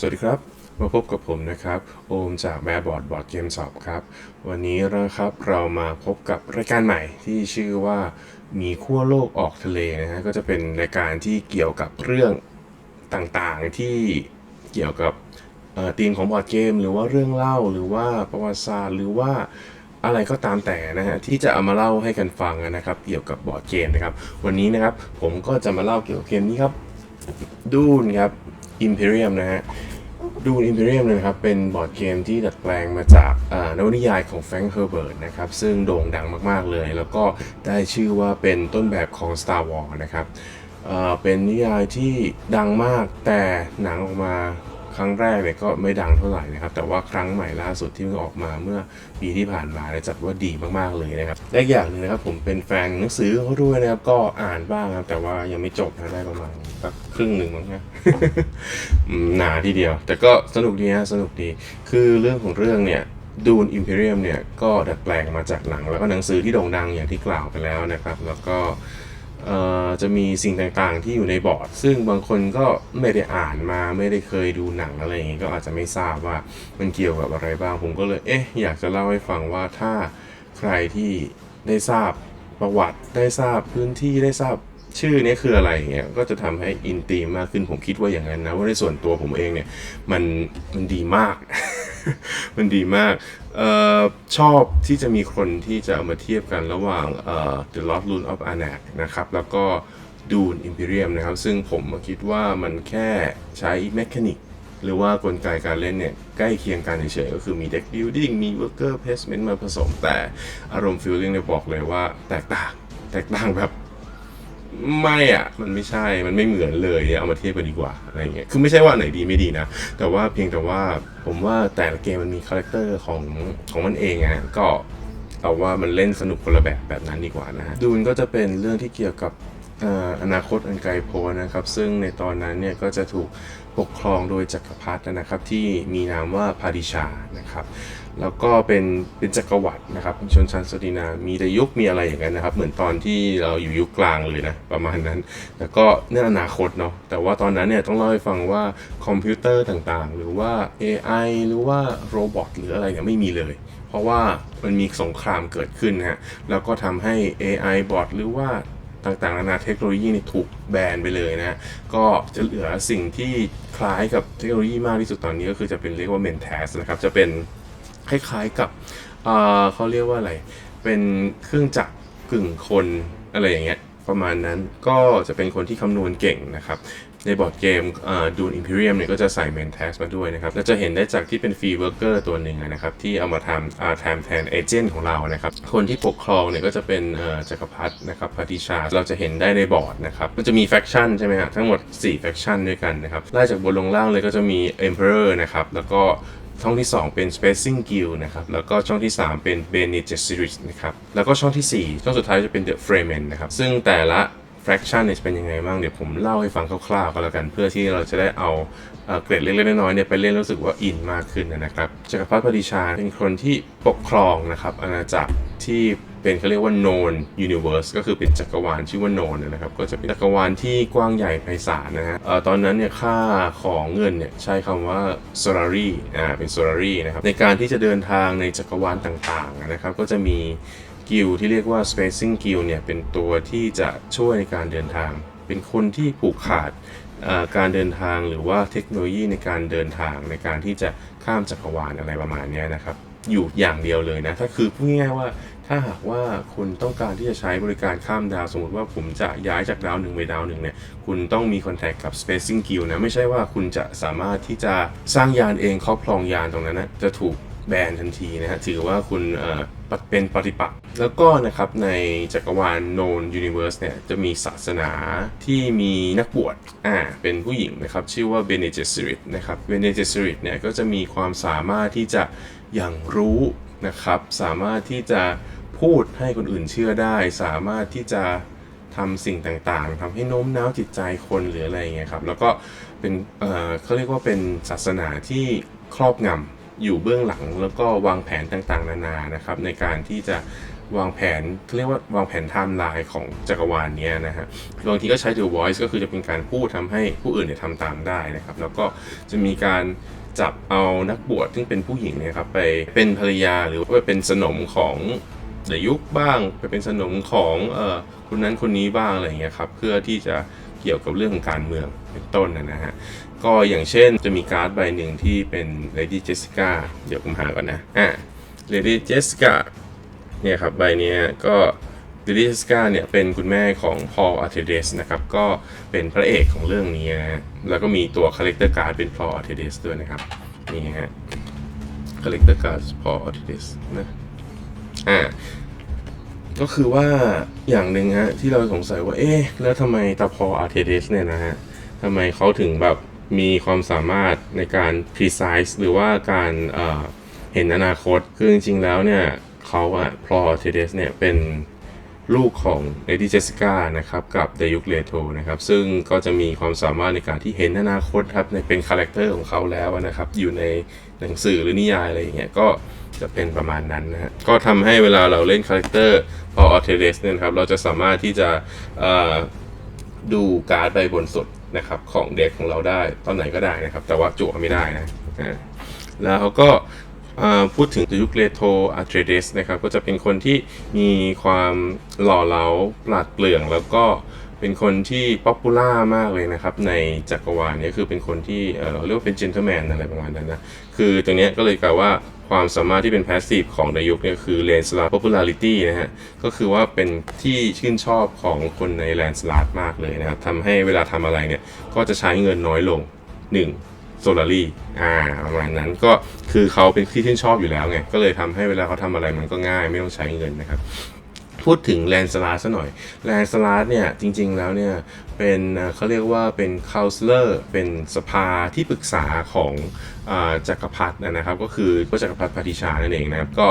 สวัสดีครับ มาพบกับผมนะครับ โอมจากแบบบอร์ดบอร์ดเกมสอบครับ วันนี้นะครับเรามาพบกับรายการใหม่ที่ชื่อว่ามีขั้วโลกออกทะเลนะฮะก็จะเป็นรายการที่เกี่ยวกับเรื่องต่างๆที่เกี่ยวกับธีมของบอร์ดเกม หรือว่าเรื่องเล่าหรือว่าประวัติศาสตร์หรือว่าอะไรก็ตามแต่นะฮะที่จะเอามาเล่าให้กันฟังนะครับ เกี่ยวกับบอร์ดเกมนะครับ วันนี้นะครับผมก็จะมาเล่าเกี่ยวกับเกมนี้ครับดูนครับ Imperium นะฮะ ดูน Imperium เนยนะครับ เป็นบอร์ดเกมที่ดัดแปลงมาจากอ่านวนิยายของแฟรงค์เฮอร์เบิร์ตนะครับ ซึ่งโด่งดังมาก ๆ เลย แล้วก็ได้ชื่อว่าเป็นต้นแบบของ Star Wars นะครับเป็นนิยายที่ดังมากแต่หนังออกมา ครั้งแรกเนี่ยก็ไม่ดังเท่าไหร่นะครับ แต่ว่าครั้งใหม่ล่าสุดที่เพิ่งออกมาเมื่อปีที่ผ่านมาเนี่ยจัดว่าดีมากๆเลยนะครับและอีกอย่างหนึ่งนะครับผมเป็นแฟนหนังสือเขาด้วยนะครับก็อ่านบ้างครับ แต่ว่ายังไม่จบนะได้ประมาณสักครึ่งหนึ่งมั้งนะหนาทีเดียว แต่ก็สนุกดีฮะสนุกดีคือเรื่องของเรื่องเนี่ยดูนอิมพีเรียมเนี่ยก็ดัดแปลงมาจากหนัง แล้วก็หนังสือที่โด่งดังอย่างที่กล่าวไปแล้วนะครับ แล้วก็ จะมีสิ่งต่างๆ ที่อยู่ในบอร์ด ซึ่งบางคนก็ไม่ได้อ่านมาไม่ได้เคยดูหนังอะไรอย่างงี้ก็อาจจะไม่ทราบว่ามันเกี่ยวกับอะไรบ้างผมก็เลยเอ๊ะอยากจะเล่าให้ฟังว่าถ้าใครที่ได้ทราบประวัติได้ทราบพื้นที่ได้ทราบชื่อนี้คืออะไรเงี้ยก็จะทำให้อินตีมมากขึ้นผมคิดว่าอย่างนั้นนะว่าในส่วนตัวผมเองเนี่ยมันมันดีมาก มันดีมากออชอบที่จะมีคนที่จะเอามาเทียบกันระหว่างเอ่อ The Lost Rune of Anak นะครับ แล้วก็ Dune Imperium นะครับ ซึ่งผมคิดว่ามันแค่ใช้เมคานิกหรือว่ากลไกการเล่นเนี่ย ใกล้เคียงกันเฉยๆก็คือมี deck building มี worker placement มาผสมแต่อารมณ์ feeling เนี่ยบอกเลยว่าแตกต่าง แตกต่างแบบ ไม่อะ มันไม่ใช่ มันไม่เหมือนเลยเอามาเทียบกันดีกว่าอะไรเงี้ย คือไม่ใช่ว่าไหนดีไม่ดีนะ แต่ว่าเพียงแต่ว่าผมว่าแต่ละเกมมันมีคาแรคเตอร์ของของมันเองอะก็เอาว่ามันเล่นสนุกคนละแบบแบบนั้นดีกว่านะฮะ ดูนก็จะเป็นเรื่องที่เกี่ยวกับออนาคตอันไกลโพ้นนะครับ ซึ่งในตอนนั้นเนี่ยก็จะถูก ปกครองโดยจักรพรรดินะครับที่มีนามว่าพาดิชานะครับแล้วก็เป็นเป็นจักรวรรดินะครับชนชั้นสตินามีแต่ยุคมีอะไรอย่างนั้นนะครับ เหมือนตอนที่เราอยู่ยุคกลางเลยนะประมาณนั้น แล้วก็เนี่ยอนาคตเนาะแต่ว่าตอนนั้นเนี่ยต้องเล่าให้ฟังว่าคอมพิวเตอร์ต่างๆ หรือว่า AI หรือว่าโรบอทหรืออะไรเนี่ยไม่มีเลย เพราะว่ามันมีสงครามเกิดขึ้นนะฮะแล้วก็ทำให้ AI บอทหรือว่า ต่างๆนานาเทคโนโลยีนี่ถูกแบนไปเลยนะก็จะเหลือสิ่งที่คล้ายกับเทคโนโลยีมากที่สุดตอนนี้ก็คือจะเป็นเรียกว่า Mentas นะครับจะเป็นคล้ายๆกับเเขาเรียกว่าอะไร เป็นเครื่องจักรกึ่งคนอะไรอย่างเงี้ย ประมาณนั้นก็จะเป็นคนที่คำนวณเก่งนะครับในบอร์ดเกมดูนอิมพีเรียมเนี่ยก็จะใส่ Mentas มาด้วยนะครับแล้วจะเห็นได้จากที่เป็นฟรีเวิร์กเกอร์ตัวหนึ่งนะครับที่เอามาทำอาแทนแทนเอเจนต์ของเรานะครับคนที่ปกครองเนี่ยก็จะเป็นจักรพรรดินะครับพาติชาเราจะเห็นได้ในบอร์ดนะครับมันจะมีแฟคชั่นใช่ไหมฮะทั้งหมด4แฟคชั่นด้วยกันนะครับไล่จากบนลงล่างเลยก็จะมี Emperor นะครับแล้วก็ ช่องที่ 2 เป็น Spacing Guild นะครับ แล้วก็ช่องที่ 3 เป็น Bene Gesserit นะครับ แล้วก็ช่องทีสี่ 4 ช่องสุดท้ายจะเป็น The Fremen นะครับ ซึ่งแต่ละ fraction เนี่ยจะเป็นยังไงบ้าง เดี๋ยวผมเล่าให้ฟังคร่าวๆก็แล้วกัน เพื่อที่เราจะได้เอาเกรดเล็กๆน้อยๆเนี่ยไปเล่นรู้สึกว่าอินมากขึ้นนะครับจักรพรรดิพดิชาเป็นคนที่ปกครองนะครับอาณาจักรที่ เป็นเขาเรียกว่า known universe ก็คือเป็นจักรวาลชื่อว่า known นะครับ ก็จะเป็นจักรวาลที่กว้างใหญ่ไพศาลนะฮะเอ่อตอนนั้นเนี่ยค่าของเงินเนี่ยใช้คำว่า solari อ่าเป็น solari นะครับ ในการที่จะเดินทางในจักรวาลต่างๆนะครับ ก็จะมีกิลที่เรียกว่า spacing guild เนี่ยเป็นตัวที่จะช่วยในการเดินทาง เป็นคนที่ผูกขาดการเดินทางหรือว่าเทคโนโลยีในการเดินทางในการที่จะข้ามจักรวาลอะไรประมาณนี้นะครับ อยู่อย่างเดียวเลยนะ ถ้าคือพูดง่ายๆว่า ถ้าหากว่าคุณต้องการที่จะใช้บริการข้ามดาว สมมติว่าผมจะย้ายจากดาวหนึ่งไปดาวหนึ่งเนี่ย คุณต้องมีคอนแทคกับ Spacing Guild นะ ไม่ใช่ว่าคุณจะสามารถที่จะสร้างยานเองครอบครองยานตรงนั้นนะ จะถูกแบนทันทีนะฮะ ถือว่าคุณเอ่อปฏิเป็นปฏิปักษ์ แล้วก็นะครับในจักรวาล Known Universe เนี่ย จะมีศาสนาที่มีนักบวช อ่า เป็นผู้หญิงนะครับ ชื่อว่า Bene Gesserit นะครับ Bene Gesserit เนี่ย ก็จะมีความสามารถที่จะอย่างรู้นะครับ สามารถที่จะ พูดให้คนอื่นเชื่อได้ สามารถที่จะทำสิ่งต่างๆทำให้โน้มน้าวจิตใจคนหรืออะไรอย่างเงี้ยครับ แล้วก็เป็นเอ่อเขาเรียกว่าเป็นศาสนาที่ครอบงำอยู่เบื้องหลังแล้วก็วางแผนต่างๆ นานานะครับ ในการที่จะวางแผนเขาเรียกว่าวางแผนไทม์ไลน์ของจักรวาลเนี้ยนะฮะบางทีก็ใช้ The Voice ก็คือจะเป็นการพูดทำให้ผู้อื่นเนี่ยทำตามได้นะครับ แล้วก็จะมีการจับเอานักบวชซึ่งเป็นผู้หญิงเนี่ยครับไปเป็นภรรยาหรือว่าเป็นสนมของ เดยุคบ้างไปเป็นสนมของเออคนนั้นคนนี้บ้างอะไรอย่างเงี้ยครับเพื่อที่จะเกี่ยวกับเรื่องของการเมืองเป็นต้นนะฮะก็อย่างเช่นจะมีการ์ดใบหนึ่งที่เป็น Lady Jessica เดี๋ยวผมหาก่อนนะอะ Lady Jessica เนี่ยครับใบนี้ก็ Lady Jessica เนี่ยเป็นคุณแม่ของ Paul Atreides นะครับก็เป็นพระเอกของเรื่องนี้นะฮะแล้วก็มีตัว Collector Card เป็น Paul Atreides ด้วยนะครับนี่ฮะ Collector Card Paul Atreides นะ อะก็คือว่าอย่างหนึ่งฮะที่เราสงสัยว่าเอ๊ะแล้วทำไมตาพออาร์เทเดสเนี่ยนะฮะทำไมเขาถึงแบบมีความสามารถในการ precise หรือว่าการเอ่อเห็นอนาคต คือจริงๆแล้วเนี่ยเขาอะพออาร์เทเดสเนี่ยเป็นลูกของ Lady Jessica นะครับกับเดยุคเลโทนะครับซึ่งก็จะมีความสามารถในการที่เห็นอนาคตครับในเป็นคาแรคเตอร์ของเขาแล้วนะครับอยู่ในหนังสือหรือนิยายอะไรอย่างเงี้ยก็ จะเป็นประมาณนั้นนะฮะก็ทำให้เวลาเราเล่นคาแรคเตอร์พออาร์เทเดสเนี่ยนะครับ เราจะสามารถที่จะเอ่อดูการ์ดใบบนสุดนะครับของเด็กของเราได้ตอนไหนก็ได้นะครับ แต่ว่าจั่วไม่ได้นะอ่าแล้วเขาก็อ่าพูดถึงยุคเลโทอาร์เทเดสนะครับ ก็จะเป็นคนที่มีความหล่อเหลาปราดเปรื่องแล้วก็เป็นคนที่ป๊อปปูล่ามากเลยนะครับ ในจักรวาลเนี้คือเป็นคนที่เอ่อเรียกว่าเป็น gentleman อะไรประมาณนั้นนะ คือตรงเนี้ยก็เลยกล่าวว่า ความสามารถที่เป็นแพสซีฟของในยุคนี้คือ Lancelot popularity นะฮะ ก็คือว่าเป็นที่ชื่นชอบของคนในแลนสลาร์มากเลยนะครับทำให้เวลาทำอะไรเนี่ย ก็จะใช้เงินน้อยลง 1 โซลารีอ่าประมาณนั้นก็คือเขาเป็นที่ชื่นชอบอยู่แล้วไง ก็เลยทำให้เวลาเขาทำอะไรมันก็ง่ายไม่ต้องใช้เงินนะครับ พูดถึงแลนสลาซะหน่อยแลนสลาเนี่ยจริงๆแล้วเนี่ยเป็นเขาเรียกว่าเป็นคา u เลอร์เป็นสภาที่ปรึกษาของอาจักรพรรดินะครับ ก็คือพระจักรพรรดิพาธิชานั่นเองนะครับก็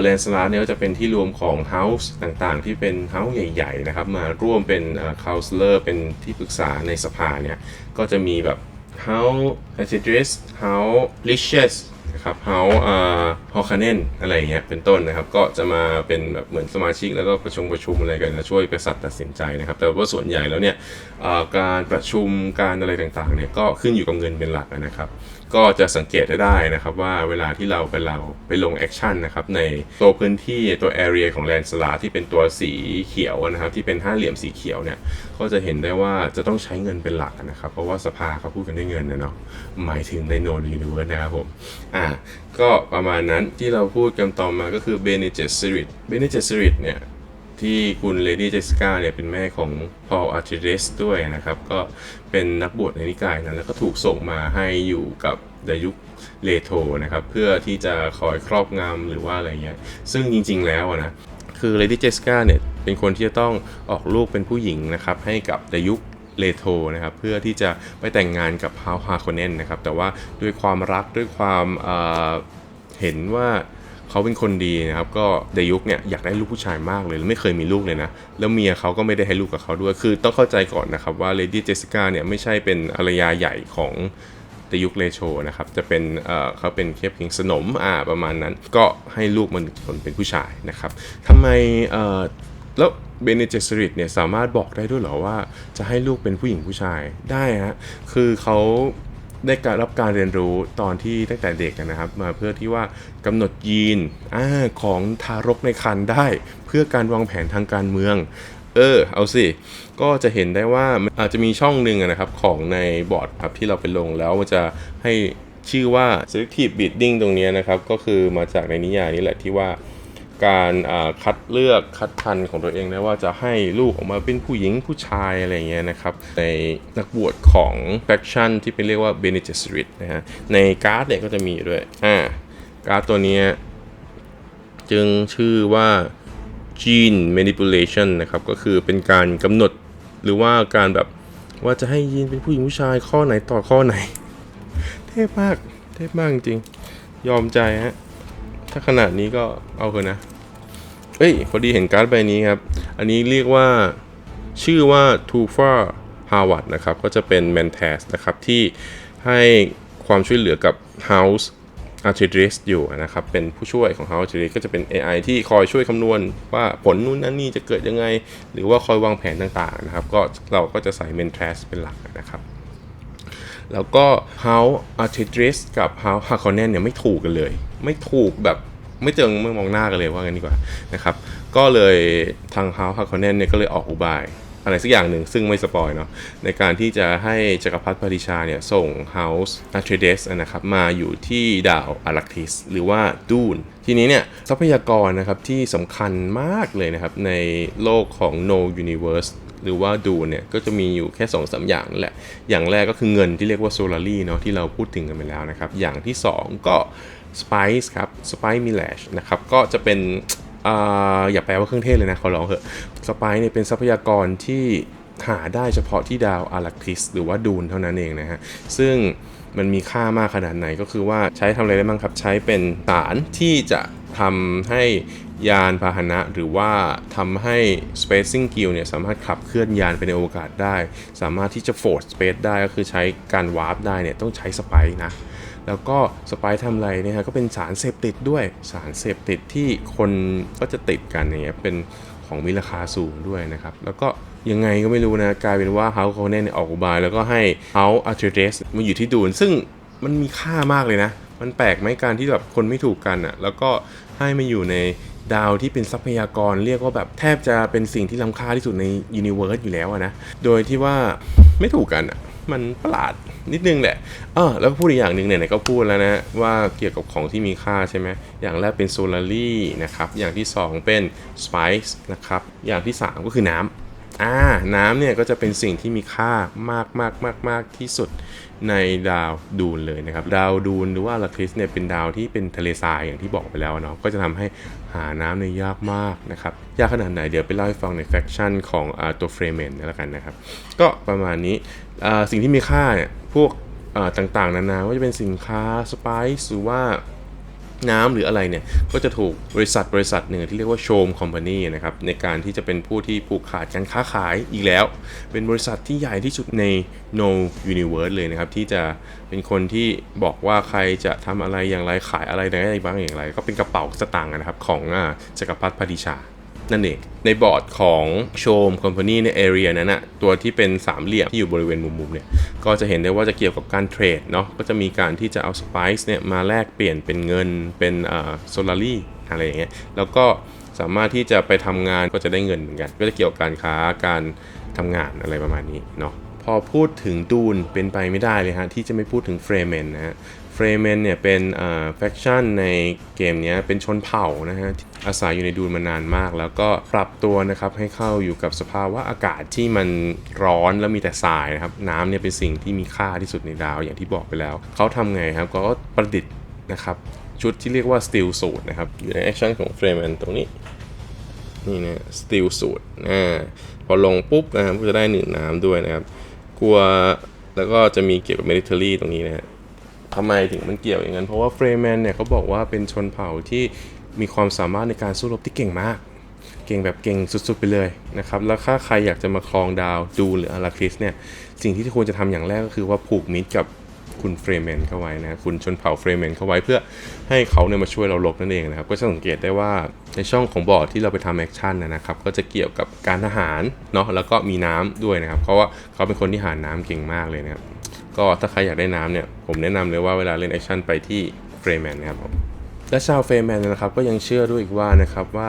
แลนสลาเนี่ยจะเป็นที่รวมของเฮาส์ต่างๆ ที่เป็นเฮาส์ใหญ่ๆนะครับมาร่วมเป็นคา u เลอร์เป็นที่ปรึกษาในสภาเนี่ยก็จะมีแบบ How a s i d r i s How Licious นะ ครับเฮาอ่า h o k a n e n อะไรอย่างเงี้ยเป็นต้นนะครับ ก็จะมาเป็นแบบเหมือนสมาชิกแล้วก็ประชุมประชุมอะไรกันนะช่วยกษัตริย์ตัดสินใจนะครับ แต่ว่าส่วนใหญ่แล้วเนี่ยการประชุมการอะไรต่างๆเนี่ยก็ขึ้นอยู่กับเงินเป็นหลักนะครับ ก็จะสังเกตได้นะครับว่าเวลาที่เราไปเราไปลงแอคชั่นนะครับในตัวพื้นที่ตัว area ของแลนสลาที่เป็นตัวสีเขียวนะครับที่เป็นห้าเหลี่ยมสีเขียวเนี่ยก็จะเห็นได้ว่าจะต้องใช้เงินเป็นหลักนะครับ เพราะว่าสภาเขาพูดกันด้วยเงินนะเนาะหมายถึงในโนนยูนิเวิร์สนะครับผมอ่าก็ประมาณนั้นที่เราพูดกันต่อมาก็คือ b e n e j e s i r i t b e n e j e s i r i t เนี่ย ที่คุณเลดี้เจส i าเนี่ยเป็นแม่ของพอลอาร์ i เดสด้วยนะครับ ก็เป็นนักบวชในนิกายนั้นแล้วก็ถูกส่งมาให้อยู่กับดยุคเลโทนะครับ เพื่อที่จะคอยครอบงำหรือว่าอะไรเงี้ยซึ่งจริงๆแล้วนะคือเลดี้เจส i าเนี่ยเป็นคนที่จะต้องออกลูกเป็นผู้หญิงนะครับให้กับดยุคเลโทนะครับเพื่อที่จะไปแต่งงานกับฮาวฮาโคเนนนะครับแต่ว่าด้วยความรักด้วยความเห็นว่า เขาเป็นคนดีนะครับก็เดยุคเนี่ยอยากได้ลูกผู้ชายมากเลยไม่เคยมีลูกเลยนะแล้วเมียเขาก็ไม่ได้ให้ลูกกับเขาด้วย คือต้องเข้าใจก่อนนะครับว่าเลดี้เจสสิก้าเนี่ยไม่ใช่เป็นภรรยาใหญ่ของเดยุคเลโชนะครับจะเป็นเอ่อเขาเป็นแค่เพียงสนมอ่าประมาณนั้นก็ให้ลูกมันหนึ่งคนเป็นผู้ชายนะครับทำไมเอ่อแล้วเบเนเจสริตเนี่ยสามารถบอกได้ด้วยเหรอว่าจะให้ลูกเป็นผู้หญิงผู้ชายได้ฮะคือเขา ได้การรับการเรียนรู้ตอนที่ตั้งแต่เด็กนะครับ มาเพื่อที่ว่ากำหนดยีนอของทารกในครรภ์ได้ เพื่อการวางแผนทางการเมืองเออเอาสิ ก็จะเห็นได้ว่าอาจจะมีช่องหนึ่งนะครับของในบอร์ดครับที่เราไปลงแล้วมันจะให้ชื่อว่า selective bidding ตรงนี้นะครับ ก็คือมาจากในนิยายนี้แหละที่ว่า การคัดเลือกคัดพันธุ์ของตัวเองนะว่าจะให้ลูกออกมาเป็นผู้หญิงผู้ชายอะไรเงี้ยนะครับ ในนักบวชของแฟคชั่นที่เป็นเรียกว่า Bene Gesserit นะฮะในการ์ดเนี่ยก็จะมีด้วยอ่าการ์ดตัวนี้จึงชื่อว่า gene manipulation นะครับ ก็คือเป็นการกำหนดหรือว่าการแบบว่าจะให้ยีนเป็นผู้หญิงผู้ชายข้อไหนต่อข้อไหน เทพมาก เทพมากจริง ยอมใจฮะ ถ้าขนาดนี้ก็เอาเถอะนะ เอ้ย พอดีเห็นการ์ดใบนี้ครับ อันนี้เรียกว่าชื่อว่า t o f a Harvard นะครับ ก็จะเป็น m a n t a s นะครับ ที่ให้ความช่วยเหลือกับ House a r t i d r i s อยู่นะครับ เป็นผู้ช่วยของ House Artidris ก็จะเป็น AI ที่คอยช่วยคำนวณว่าผลนู่นนั่นนี่จะเกิดยังไง หรือว่าคอยวางแผนต่างๆนะครับ ก็เราก็จะใส่ Mentras เป็นหลักนะครับแล้วก็ House Artidris กับ House Harkonnen เนี่ยไม่ถูกกันเลย ไม่ถูกแบบไม่เจอเมื่อมองหน้ากันเลยว่างั้นดีกว่านะครับ ก็เลยทาง House Harkonnen เนี่ยก็เลยออกอุบายอะไรสักอย่างหนึ่งซึ่งไม่สปอยเนาะในการที่จะให้จักรพรรดิปาริชาเนี่ยส่ง House Atreides นะครับมาอยู่ที่ดาวอารักทิสหรือว่าดูนทีนี้เนี่ยทรัพยากรนะครับที่สำคัญมากเลยนะครับในโลกของ No Universe หรือว่าดูเนี่ยก็จะมีอยู่แค่2อสอย่างแหละ อย่างแรกก็คือเงินที่เรียกว่าโซลารีเนาะที่เราพูดถึงกันไปแล้วนะครับ อย่างที่ 2 ก็ Spice ครับ Spice Millage นะครับ ก็จะเป็นอ่าอย่าแปลว่าเครื่องเทศเลยนะเขาร้องเหอะ สไปเนี่ยเป็นทรัพยากรที่หาได้เฉพาะที่ดาวอารักทิส หรือว่าดูนเท่านั้นเองนะฮะ ซึ่งมันมีค่ามากขนาดไหนก็คือว่าใช้ทำอะไรได้บ้างครับ ใช้เป็นสารที่จะทำให้ยานพาหนะหรือว่าทำให้ spacing gear เนี่ยสามารถขับเคลื่อนยานไปในอวกาศได้ สามารถที่จะ force space ได้ก็คือใช้การวาร์ปได้เนี่ยต้องใช้สไปนะ แล้วก็สไปซ์ทำไรเนี่ยฮะก็เป็นสารเสพติดด้วยสารเสพติดที่คนก็จะติดกันอย่างเงี้ยเป็นของมีราคาสูงด้วยนะครับ แล้วก็ยังไงก็ไม่รู้นะกลายเป็นว่าเฮาส์โคเนนออกอุบาย แล้วก็ให้เฮาอาร์เทเดสมาอยู่ที่ดูน ซึ่งมันมีค่ามากเลยนะ มันแปลกไหมการที่แบบคนไม่ถูกกันอะ่ะแล้วก็ให้มาอยู่ในดาวที่เป็นทรัพยากรเรียกว่าแบบแทบจะเป็นสิ่งที่ล้ำค่าที่สุดในยูนิเวิร์สอยู่แล้วอะนะ โดยที่ว่าไม่ถูกกันอะ มันประหลาดนิดนึงแหละเออแล้วก็พูดอีกอย่างหนึ่งเนี่ยไหนก็พูดแล้วนะ ว่าเกี่ยวกับของที่มีค่าใช่ไหมอย่างแรกเป็นโซลารี่นะครับ อย่างที่ 2 เป็นสไปซ์นะครับ อย่างที่ 3 ก็คือน้ำ อ่าน้ำเนี่ยก็จะเป็นสิ่งที่มีค่ามากมากมากมากที่สุดในดาวดูนเลยนะครับ ดาวดูนหรือว่าลาคริสเนี่ยเป็นดาวที่เป็นทะเลทรายอย่างที่บอกไปแล้วเนาะก็จะทำให้หาน้ำเนี่ยยากมากนะครับ ยากขนาดไหนเดี๋ยวไปเล่าให้ฟังในแฟคชั่นของอตัวเฟรเมนแล้วกันนะครับ ก็ประมาณนี้สิ่งที่มีค่าเนี่ยพวกต่างๆนานาว่าจะเป็นสินค้าสไปซ์หรือว่า น้ำหรืออะไรเนี่ย ก็จะถูกบริษัทบริษัทหนึ่งที่เรียกว่าโชมคอมพานีนะครับในการที่จะเป็นผู้ที่ผูกขาดการค้าขายอีกแล้ว เป็นบริษัทที่ใหญ่ที่สุดใน No Universe เลยนะครับ ที่จะเป็นคนที่บอกว่าใครจะทำอะไรอย่างไรขายอะไรได้บ้างอย่างไร ก็เป็นกระเป๋าสตางค์นะครับของอ่าจักรพรรดิพาดิชา นั่นเอง ในบอร์ดของโชมคอมพานีในเอเรียนั้นนะตัวที่เป็นสามเหลี่ยมที่อยู่บริเวณมุมๆเนี่ย ก็จะเห็นได้ว่าจะเกี่ยวกับการเทรดเนาะ ก็จะมีการที่จะเอาสไปซ์เนี่ยมาแลกเปลี่ยนเป็นเงินเป็นอ่าโซลารี่อะไรอย่างเงี้ย แล้วก็สามารถที่จะไปทำงานก็จะได้เงินเหมือนกัน ก็จะเกี่ยวกับการค้าการทำงานอะไรประมาณนี้เนาะพอพูดถึงดูนเป็นไปไม่ได้เลยฮะ ที่จะไม่พูดถึงเฟรเมนนะฮะ เฟรเมนเนี่ยเป็นแฟคชั่นในเกมเนี้ยเป็นชนเผ่านะฮะอาศัยอยู่ในดูนมานานมาก แล้วก็ปรับตัวนะครับให้เข้าอยู่กับสภาวะอากาศที่มันร้อนแล้วมีแต่ทรายนะครับน้ำเนี่ยเป็นสิ่งที่มีค่าที่สุดในดาวอย่างที่บอกไปแล้ว เขาทำไงครับก็ประดิษฐ์นะครับชุดที่เรียกว่า Steel Suit นะครับอยู่ในแอคชั่นของเฟรเมนตรงนี้นี่นะสตีลสูตรอ่าพอลงปุ๊บนะครับก็จะได้หนึ่งน้ำด้วยนะครับกลัวแล้วก็จะมีเกี่ยวกับ military ตรงนี้นะฮะ ทำไมถึงมันเกี่ยวอย่างนั้น เพราะว่าเฟรแมนเนี่ยเขาบอกว่าเป็นชนเผ่าที่มีความสามารถในการสู้รบที่เก่งมาก เก่งแบบเก่งสุดๆไปเลยนะครับ แล้วถ้าใครอยากจะมาครองดาวดูหรืออาราคิสเนี่ย สิ่งที่ควรจะทำอย่างแรกก็คือว่าผูกมิตรกับคุณเฟรเมนเข้าไว้นะคุณชนเผ่าเฟรเมนเข้าไว้เพื่อให้เขาเนี่ยมาช่วยเราลบนั่นเองนะครับ ก็จะสังเกตได้ว่าในช่องของบอร์ดที่เราไปทำแอคชั่นนะครับ ก็จะเกี่ยวกับการทหารเนาะแล้วก็มีน้ำด้วยนะครับ เพราะว่าเขาเป็นคนที่หาน้ำเก่งมากเลยนะครับ ก็ถ้าใครอยากได้น้ำเนี่ย ผมแนะนำเลยว่าเวลาเล่นแอคชั่นไปที่เฟรแมนนะครับผมและชาวเฟรแมนนะครับก็ยังเชื่อด้วยอีกว่านะครับว่า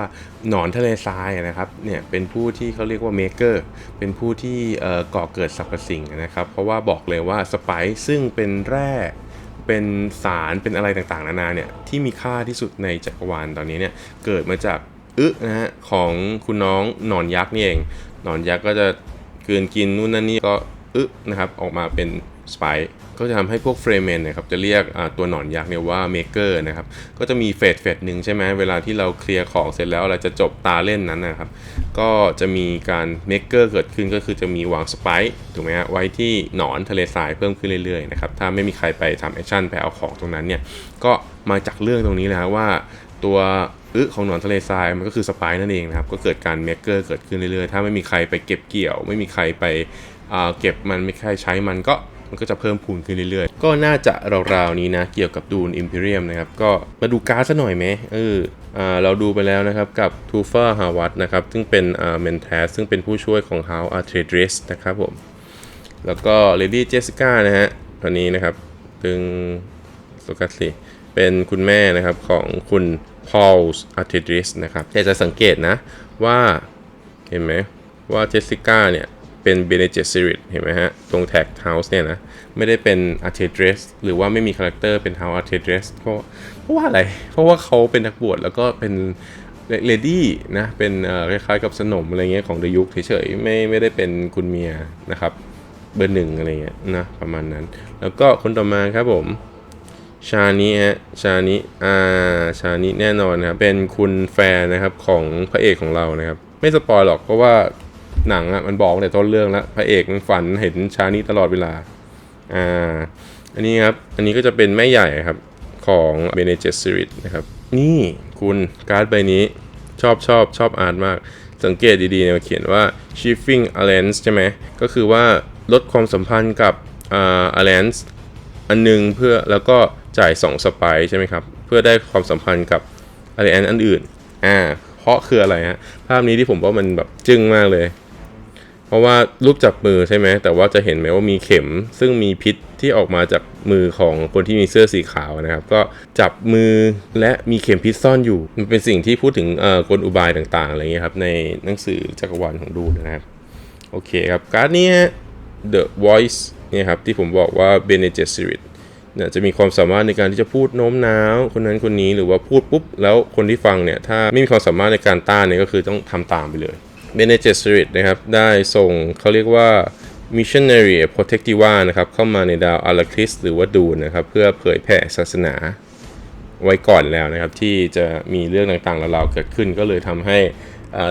หนอนทะเลทรายนะครับเนี่ยเป็นผู้ที่เขาเรียกว่าเมเกอร์เป็นผู้ที่เอ่อก่อเกิดสรรพสิ่งนะครับ เพราะว่าบอกเลยว่าสไปซ์ซึ่งเป็นแร่เป็นสารเป็นอะไรต่างๆ นานาเนี่ยที่มีค่าที่สุดในจักรวาลตอนนี้เนี่ยเกิดมาจากอึนะฮะของคุณน้องหนอนยักษ์นี่เองหนอนยักษ์ก็จะกลืนกินนู่นนั่นนี่ก็อึนะครับออกมาเป็น สไปซ์ก็จะทำให้พวกเฟรมเมนนะครับจะเรียกตัวหนอนยักษ์เนี่ยว่าเมเกอร์นะครับก็จะมีเฟสเฟสหนึ่งใช่ไหมเวลาที่เราเคลียร์ของเสร็จแล้วเราจะจบตาเล่นนั้นนะครับก็จะมีการเมกเกอร์เกิดขึ้นก็คือจะมีวางสไปค์ถูกไหมฮะไว้ที่หนอนทะเลทรายเพิ่มขึ้นเรื่อยๆนะครับถ้าไม่มีใครไปทำแอคชั่นไปเอาของตรงนั้นเนี่ยก็มาจากเรื่องตรงนี้แหละฮะว่าตัวอึของหนอนทะเลทรายมันก็คือสไปค์นั่นเองนะครับก็เกิดการเมกเกอร์เกิดขึ้นเรื่อยๆ ถ้าไม่มีใครไปเก็บเกี่ยว ไม่มีใครไปเก็บมันไม่ใครใช้มันก็ มันก็จะเพิ่มพูนขึ้นเรื่อยๆ ก็น่าจะราวๆนี้นะ เกี่ยวกับดูนอิมพีเรียมนะครับ ก็มาดูการ์ดซะหน่อยไหมเออเราดูไปแล้วนะครับกับทูฟ r ฮาวัตนะครับ ซึ่งเป็นเมนแทสซึ่งเป็นผู้ช่วยของ House a r t r e d r e s นะครับผม แล้วก็เลดี้เจสสิก้านะฮะอันนี้นะครับตึงโซกัสสิเป็นคุณแม่นะครับของคุณพอลส์อาร์ติดริสนะครับอยากจะสังเกตนะว่าเห็นไหมว่าเจสสิก้าเนี่ย เป็นเบเนเจสซิริตเห็นไหมฮะ ตรงแท็กเฮาส์เนี่ยนะ ไม่ได้เป็นอาร์เทดรสหรือว่าไม่มีคาแรคเตอร์เป็นเฮาอาร์เทดรสเพราะเพราะว่าอะไร เพราะว่าเขาเป็นนักบวชแล้วก็เป็นเลดี้นะ เป็นคล้ายๆกับสนมอะไรเงี้ยของเดยุคเฉยๆ ไม่ไม่ได้เป็นคุณเมียนะครับ เบอร์หนึ่งอะไรเงี้ยนะประมาณนั้น แล้วก็คนต่อมาครับผมชานิฮะชานิอ่าชานิแน่นอนนะครับเป็นคุณแฟนนะครับของพระเอกของเรานะครับ ไม่สปอยหรอกเพราะว่า หนังอะมันบอกแต่ต้นเรื่องแล้วพระเอกมันฝันเห็นชานิตลอดเวลาอ่าอันนี้ครับ อันนี้ก็จะเป็นแม่ใหญ่ครับของเบเนเจสซิริตนะครับ นี่คุณการ์ดใบนี้ชอบชอบชอบอ่านมาก สังเกตดีๆเนี่ยเขียนว่า shifting alliance ใช่ไหม ก็คือว่าลดความสัมพันธ์กับอ่า alliance อันหนึงเพื่อแล้วก็จ่าย 2สไปซ์ใช่ไหมครับ เพื่อได้ความสัมพันธ์กับ alliance อันอื่น อ่า เพราะคืออะไรฮะ ภาพนี้ที่ผมว่ามันแบบจึ้งมากเลย เพราะว่ารูปจับมือใช่ไหมแต่ว่าจะเห็นไหมว่ามีเข็ม ซึ่งมีพิษที่ออกมาจากมือของคนที่มีเสื้อสีขาวนะครับ ก็จับมือและมีเข็มพิษซ่อนอยู่ มันเป็นสิ่งที่พูดถึงเอ่อกลอุบายต่างๆอะไรเงี้ยครับในหนังสือจักรวาลของดูนะครับ โอเคครับ การ์ดนี้ฮะ The Voice เนี่ยครับที่ผมบอกว่า Bene Gesserit เนี่ยจะมีความสามารถในการที่จะพูดโน้มน้าว คนนั้นคนนี้หรือว่าพูดปุ๊บ แล้วคนที่ฟังเนี่ยถ้าไม่มีความสามารถในการต้านเนี่ยก็คือต้องทำตามไปเลย เบเนเจสริตนะครับได้ส่งเขาเรียกว่า Missionary Protectiva นะครับเข้ามาในดาวอาราคริสหรือว่าดูนะครับ เพื่อเผยแผ่ศาสนาไว้ก่อนแล้วนะครับ ที่จะมีเรื่องต่างๆราวๆเกิดขึ้นก็เลยทำให้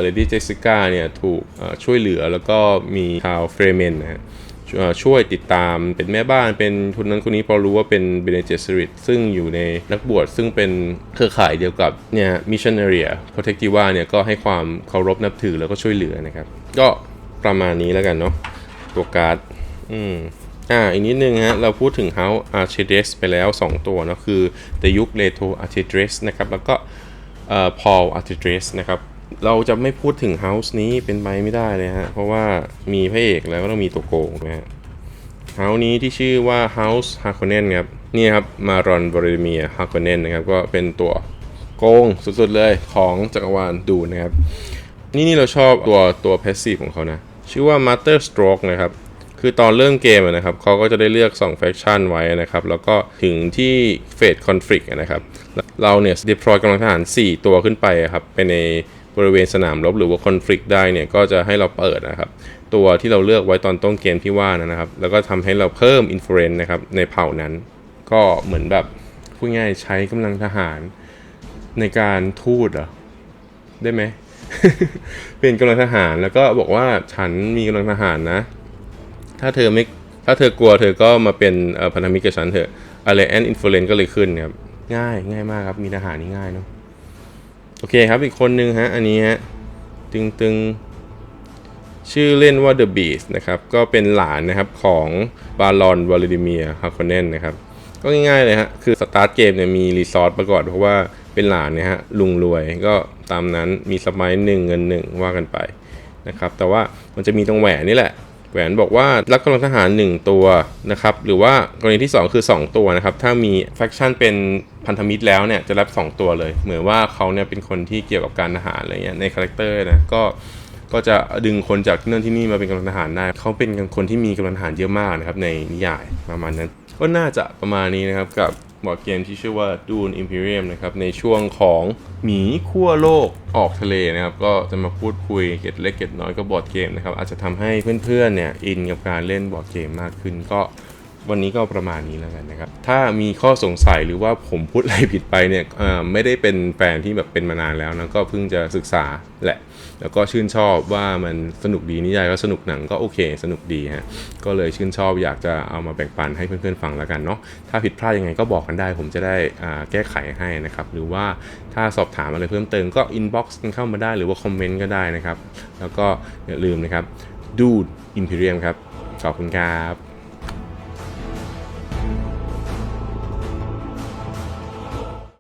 เลดี้เจสสิก้าเนี่ยถูกช่วยเหลือแล้วก็มีชาวเฟรเมนนะฮะ ช่วยติดตามเป็นแม่บ้านเป็นคนนั้นคนนี้พอรู้ว่าเป็นเบเนเจสริตซึ่งอยู่ในนักบวชซึ่งเป็นเครือข่ายเดียวกับเนี่ยมิชชันนารีโปรเทคติว่าเนี่ยก็ให้ความเคารพนับถือแล้วก็ช่วยเหลือนะครับ ก็ประมาณนี้แล้วกันเนาะตัวการ์ดอืมอ่าอีกนิดนึงฮะเราพูดถึง House Archidres ไปแล้ว 2 ตัวเนอะคือ The ยุค Leto Archidres นะครับแล้วก็เอ่อ Paul Archidres นะครับ เราจะไม่พูดถึง House นี้เป็นไปไม่ได้เลยฮะ เพราะว่ามีพระเอกแล้วก็ต้องมีตัวโกงนะฮะ House นี้ที่ชื่อว่า House Harkonnen ครับ นี่ครับ มารอนบริเมีย Harkonnen นะครับ ก็เป็นตัวโกงสุดๆเลยของจักรวาลดูนะครับ นี่นี่เราชอบตัวตัว passive ของเขานะ ชื่อว่า Master Stroke นะครับ คือตอนเริ่มเกมนะครับเขาก็จะได้เลือก2 faction ไว้นะครับ แล้วก็ถึงที่ Fate Conflict นะครับ เราเนี่ย deploy กำลังทหาร 4 ตัวขึ้นไปครับไปใน บริเวณสนามรบหรือว่า conflict ได้เนี่ยก็จะให้เราเปิดนะครับ ตัวที่เราเลือกไว้ตอนต้นเกมที่ว่านะครับ แล้วก็ทำให้เราเพิ่ม influence นะครับในเผ่านั้น ก็เหมือนแบบพูดง่ายใช้กำลังทหารในการทูตเหรอได้ไหมเป็นกำลังทหารแล้วก็บอกว่าฉันมีกำลังทหารนะ ถ้าเธอไม่ถ้าเธอกลัวเธอก็มาเป็นพันธมิตรกับฉันเถอะอะไรแอนอินฟลูเอนก็เลยขึ้นครับง่ายง่ายมากครับมีทหารนี่ง่ายเนาะ โอเคครับอีกคนนึงฮะ อันนี้ฮะ ตึงตึงชื่อเล่นว่า The Beast นะครับ ก็เป็นหลานนะครับของบาลอนวลาดิเมียฮาร์คอนเนนนะครับ ก็ง่ายๆเลยฮะ คือสตาร์ทเกมเนี่ยมีรีซอสประกอบเพราะว่าเป็นหลานเนี่ยฮะลุงรวยก็ตามนั้นมีสมัยหนึ่งเงินหนึ่งว่ากันไปนะครับ แต่ว่ามันจะมีตรงแหวนนี่แหละ หวนบอกว่ารับกำลังทหาร 1 ตัวนะครับหรือว่ากรณีที่ 2 คือ 2 ตัวนะครับถ้ามีแฟคชั่นเป็นพันธมิตรแล้วเนี่ยจะรับ 2 ตัวเลย เหมือนว่าเขาเนี่ยเป็นคนที่เกี่ยวกับการทหารอะไรเงี้ยในคาแรคเตอร์นะก็ก็จะดึงคนจากที่นั่นที่นี่มาเป็นกำลังทหารได้เขาเป็นคนที่มีกำลังทหารเยอะมากนะครับในนิยายประมาณนั้น ก็น่าจะประมาณนี้นะครับกับ บอร์ดเกมที่ชื่อว่า Dune Imperium นะครับในช่วงของหมีขั้วโลกออกทะเลนะครับก็จะมาพูดคุยเก็ดเล็กเก็ดน้อยกับอร์ดเกมนะครับอาจจะทำให้เพื่อนๆเนี่ยอินกับการเล่นบอร์ดเกมมากขึ้นก็ วันนี้ก็ประมาณนี้แล้วกันนะครับ ถ้ามีข้อสงสัยหรือว่าผมพูดอะไรผิดไปเนี่ยไม่ได้เป็นแฟนที่แบบเป็นมานานแล้วนะก็เพิ่งจะศึกษาแหละ แล้วก็ชื่นชอบว่ามันสนุกดีนิยายก็สนุกหนังก็โอเค สนุกดีฮะก็เลยชื่นชอบอยากจะเอามาแบ่งปันให้เพื่อนๆฟังแล้วกันเนาะถ้าผิดพลาดยังไงก็บอกกันได้ ผมจะได้แก้ไขให้นะครับหรือว่าถ้าสอบถามอะไรเพิ่มเติมก็อินบ็อกซ์กันเข้ามาได้หรือว่าคอมเมนต์ก็ได้นะครับ แล้วก็อย่าลืมนะครับดูดอิมพีเรียมครับขอบคุณครับ